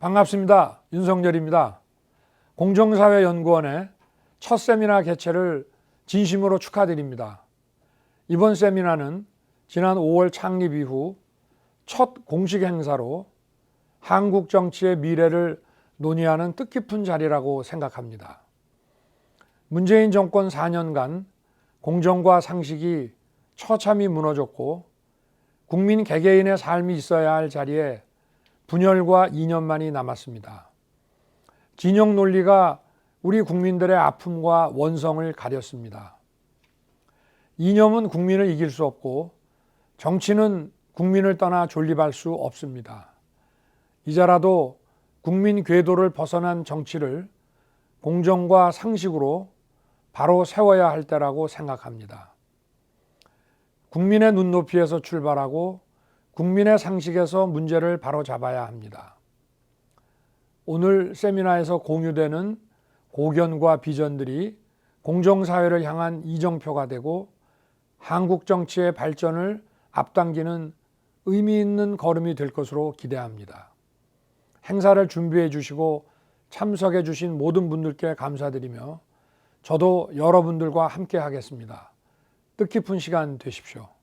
반갑습니다. 윤석열입니다. 공정사회연구원의 첫 세미나 개최를 진심으로 축하드립니다. 이번 세미나는 지난 5월 창립 이후 첫 공식 행사로 한국 정치의 미래를 논의하는 뜻깊은 자리라고 생각합니다. 문재인 정권 4년간 공정과 상식이 처참히 무너졌고 국민 개개인의 삶이 있어야 할 자리에 분열과 이념만이 남았습니다. 진영 논리가 우리 국민들의 아픔과 원성을 가렸습니다. 이념은 국민을 이길 수 없고 정치는 국민을 떠나 존립할 수 없습니다. 이제라도 국민 궤도를 벗어난 정치를 공정과 상식으로 바로 세워야 할 때라고 생각합니다. 국민의 눈높이에서 출발하고 국민의 상식에서 문제를 바로 잡아야 합니다. 오늘 세미나에서 공유되는 고견과 비전들이 공정사회를 향한 이정표가 되고 한국 정치의 발전을 앞당기는 의미 있는 걸음이 될 것으로 기대합니다. 행사를 준비해 주시고 참석해 주신 모든 분들께 감사드리며 저도 여러분들과 함께 하겠습니다. 뜻깊은 시간 되십시오.